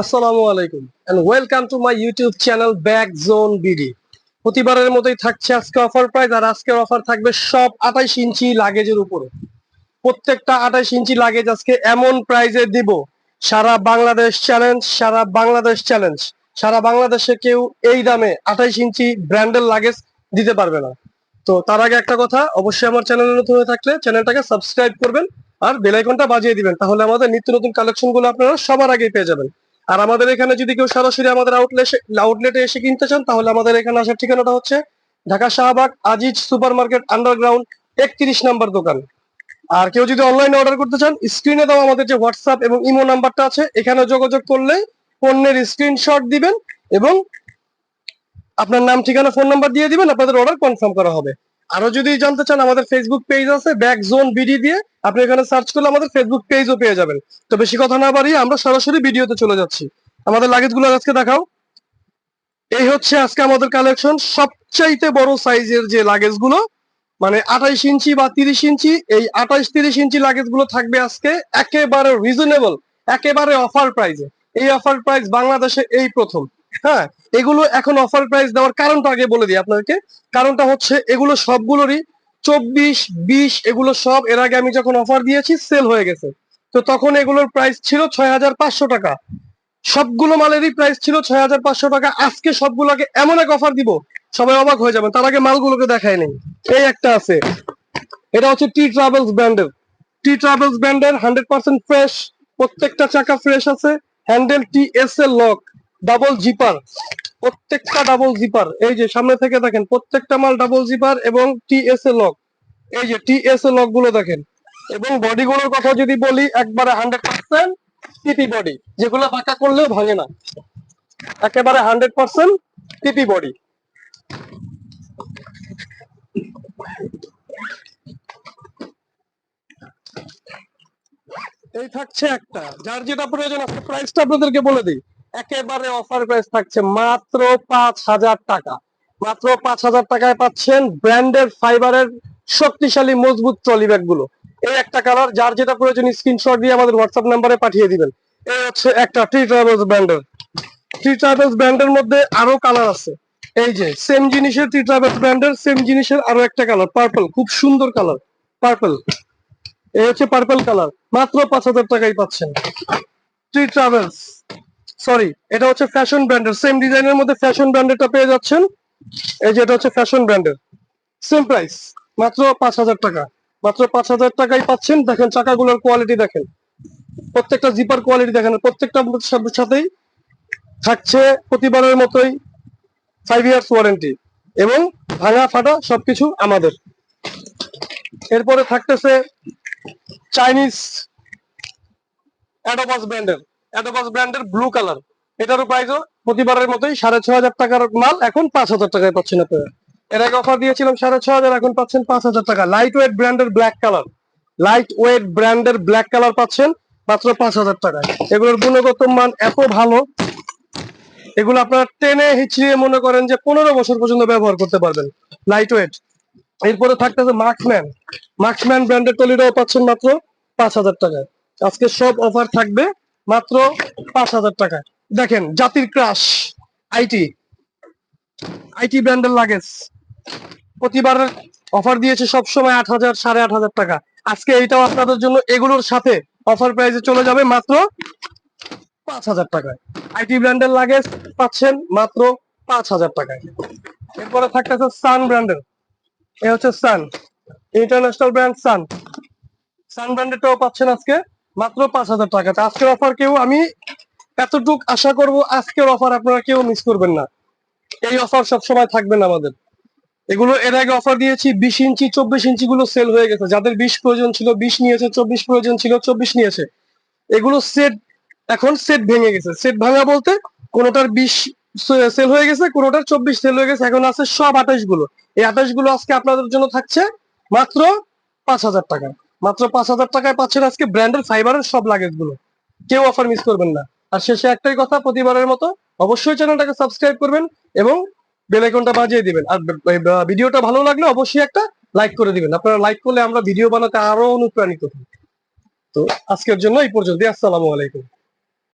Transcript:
আসসালামু আলাইকুম and welcome to my YouTube channel Back Zone BD প্রতিবারের মতোই থাকছে আজকে অফার প্রাইস আর আজকের অফার থাকবে সব আঠাইশ ইঞ্চি লাগেজের উপরে। প্রত্যেকটা আঠাইশ ইঞ্চি লাগেজ আজকে এমন প্রাইজে দিব, সারা বাংলাদেশ চ্যালেঞ্জ সারা বাংলাদেশ চ্যালেঞ্জ সারা বাংলাদেশে কেউ এই দামে আঠাইশ ইঞ্চি ব্র্যান্ডের লাগেজ দিতে পারবে না। তো তার আগে একটা কথা, অবশ্যই আমার চ্যানেলে নতুন হয়ে থাকলে চ্যানেলটাকে সাবস্ক্রাইব করবেন, আর বেল আইকনটা বাজিয়ে দিবেন, তাহলে আমাদের নিত্য নতুন কালেকশনগুলো আপনারা সবার আগে পেয়ে যাবেন। আর আমাদের এখানে যদি কেউ সরাসরি আমাদের আউটলেট আউটলেটে এসে কিনতে চান, তাহলে আমাদের এখানে আসার ঠিকানাটা হচ্ছে Dhaka Shahbag Aziz super market underground একত্রিশ নাম্বার দোকান। আর কেউ যদি অনলাইনে অর্ডার করতে চান স্ক্রিনে দেওয়া আমাদের যে হোয়াটসঅ্যাপ এবং ইমো নাম্বারটা আছে, এখানে যোগাযোগ করলে পণ্যের স্ক্রিনশট দিবেন এবং আপনার নাম, ঠিকানা ফোন নাম্বার দিয়ে দিবেন, আপনাদের অর্ডার কনফার্ম করা হবে। আরও যদি জানতে চান, আমাদের ফেসবুক পেজ আছে ব্যাক জোন বিডি দিয়ে। আপনি এখানে সার্চ করলে আমাদের ফেসবুক পেজও পেয়ে যাবেন। তো বেশি কথা না বাড়িয়ে আমরা সরাসরি ভিডিওতে চলে যাচ্ছি। আমাদের লাগেজগুলো আজকে দেখাও। এই হচ্ছে আজকে আমাদের কালেকশন সবচাইতে বড় সাইজের যে লাগেজগুলো মানে আঠাইশ ইঞ্চি বা তিরিশ ইঞ্চি, এই আঠাইশ তিরিশ ইঞ্চি লাগেজগুলো থাকবে আজকে একেবারে রিজনেবল একেবারে অফার প্রাইসে এই অফার প্রাইস বাংলাদেশে এই প্রথম। হ্যাঁ এগুলো এখন অফার প্রাইস দেওয়ার কারণটা আগে বলে দিই আপনাদেরকে। কারণটা হচ্ছে এগুলো সবগুলোরই চব্বিশ, বিশ এগুলো সব এর আগে আমি যখন অফার দিয়েছি সেল হয়ে গেছে। তো তখন এগুলোর প্রাইস ছিল ছয় হাজার পাঁচশো টাকা। সবগুলো মালেরই প্রাইস ছিল ছয় হাজার পাঁচশো টাকা। আজকে সবগুলোকে এমন এক অফার দিব, সবাই অবাক হয়ে যাবেন তার আগে মালগুলোকে দেখায় নেই। এই একটা আছে। এটা হচ্ছে টি ট্রাভেলস ব্র্যান্ডের টি ট্রাভেলস ব্র্যান্ডের হান্ড্রেড পার্সেন্ট ফ্রেশ প্রত্যেকটা চাকা ফ্রেশ আছে। Handle T S L lock double zipper প্রত্যেকটা ডাবল জিপার এই যে সামনে থেকে দেখেন, প্রত্যেকটা মাল ডাবল জিপার এবং টি এস এ লক এই যে টি এস এ লকগুলো দেখেন, এবং বডি গুলোর কথা যদি বলি, একবারে হান্ড্রেড পার্সেন্ট টিপি বডি যেগুলো ফাঁকা করলেও ভাঙে না, একেবারে হান্ড্রেড পার্সেন্ট টিপি বডি এই থাকছে একটা, যার যেটা প্রয়োজন আছে প্রাইসটা আপনাদেরকে বলে দিই। একেবারে অফার প্রাইস থাকছে মাত্র পাঁচ হাজার টাকা। মাত্র পাঁচ হাজার টাকায় পাচ্ছেন ব্র্যান্ডের ফাইবারের শক্তিশালী, মজবুত ট্রলি ব্যাগগুলো। এই একটা কালার যার যেটা প্রয়োজন স্ক্রিনশট দিয়ে আমাদের হোয়াটসঅ্যাপ নাম্বারে পাঠিয়ে দিবেন। এই হচ্ছে একটা টি ট্রাভেলস ব্র্যান্ডের টি ট্রাভেলস ব্র্যান্ডের মধ্যে আরও কালার আছে। এই যে সেম জিনিসের টি ট্রাভেলস ব্র্যান্ডের সেম জিনিসের আরও একটা কালার পার্পল খুব সুন্দর কালার পার্পল এই হচ্ছে পার্পল কালার মাত্র পাঁচ হাজার টাকাই পাচ্ছেন। টি ট্রাভেলস সরি এটা হচ্ছে ফ্যাশন ব্র্যান্ডের সেম ডিজাইনের মধ্যে ফ্যাশন ব্র্যান্ডেরটা পেয়ে যাচ্ছেন। এই যে এটা হচ্ছে ফ্যাশন ব্র্যান্ডের। সেম প্রাইস মাত্র পাঁচ হাজার টাকা। মাত্র পাঁচ হাজার টাকাই পাচ্ছেন। দেখেন চাকাগুলোর কোয়ালিটি দেখেন। প্রত্যেকটা জিপার কোয়ালিটি দেখেন। প্রত্যেকটা সাথে সাথেই থাকছে প্রতিবারের মতোই ফাইভ ইয়ার্স ওয়ারেন্টি এবং ভাঙা ফাটা সবকিছু আমাদের। এরপরে থাকতেছে চাইনিজ অ্যাডোবাস ব্র্যান্ডের অ্যাডোবাস ব্র্যান্ডের ব্লু কালার এটারও প্রাইসও প্রতিবারের মতোই সাড়ে ছ হাজার টাকার মাল, এখন পাঁচ হাজার টাকায় পাচ্ছেন আপনারা। এর আগে অফার দিয়েছিলাম সাড়ে ছ হাজার, এখন পাচ্ছেন পাঁচ হাজার টাকা। লাইট ওয়েট ব্র্যান্ডের ব্ল্যাক কালার লাইট ওয়েট ব্র্যান্ডের ব্ল্যাক কালার পাচ্ছেন মাত্র পাঁচ হাজার টাকায়। এগুলোর গুণগত মান এত ভালো, এগুলো আপনারা টেনে হিচড়িয়ে মনে করেন যে পনেরো বছর পর্যন্ত ব্যবহার করতে পারবেন। লাইট ওয়েট এরপরে থাকতেছে মার্কম্যান মার্কম্যান ব্র্যান্ডের টলিটাও পাচ্ছেন মাত্র পাঁচ হাজার টাকায়। আজকে সব অফার থাকবে মাত্র পাঁচ হাজার টাকায় দেখেন, জাতির ক্রাশ। আইটি। আইটি ব্র্যান্ডের লাগেজ। প্রতিবার অফার দিয়েছে সবসময় আট হাজার, সাড়ে আট হাজার টাকা। আজকে এইটাও আপনাদের জন্য এগুলোর সাথে অফার প্রাইসে চলে যাবে মাত্র পাঁচ হাজার টাকায়। আইটি ব্র্যান্ডের লাগেজ পাচ্ছেন মাত্র পাঁচ হাজার টাকায়। এরপরে থাকতেছে সান ব্র্যান্ডের। এ হচ্ছে সান। ইন্টারন্যাশনাল ব্র্যান্ড সান। সান ব্র্যান্ডেরটাও পাচ্ছেন আজকে মাত্র পাঁচ হাজার টাকাতে আজকের অফার কেউ, আমি এতটুক আশা করব আজকের অফার আপনারা কেউ মিস করবেন না। এই অফার সবসময় থাকবেন আমাদের। এগুলো এর আগে অফার দিয়েছি, বিশ ইঞ্চি, চব্বিশ ইঞ্চি গুলো সেল হয়ে গেছে। যাদের বিশ প্রয়োজন ছিল, বিশ নিয়েছে, চব্বিশ প্রয়োজন ছিল, চব্বিশ নিয়েছে। এগুলো সেট এখন সেট ভেঙে গেছে। সেট ভাঙা বলতে কোনোটার বিশ সেল হয়ে গেছে, কোনোটার চব্বিশ সেল হয়ে গেছে। এখন আছে সব আঠাশগুলো। এই আঠাশগুলো আজকে আপনাদের জন্য থাকছে মাত্র পাঁচ হাজার টাকা। মাত্র পাঁচ হাজার টাকায় পাচ্ছেন আজকে ব্র্যান্ডের ফাইবারের সব লাগেজগুলো কেউ অফার মিস করবেন না। আর শেষে একটাই কথা, প্রতিবারের মতো অবশ্যই চ্যানেলটাকে সাবস্ক্রাইব করবেন এবং বেল আইকনটা বাজিয়ে দিবেন। আর ভিডিওটা ভালো লাগলে অবশ্যই একটা লাইক করে দিবেন। আপনারা লাইক করলে আমরা ভিডিও বানাতে আরও অনুপ্রাণিত হই। তো আজকের জন্য এই পর্যন্ত আসসালামু আলাইকুম।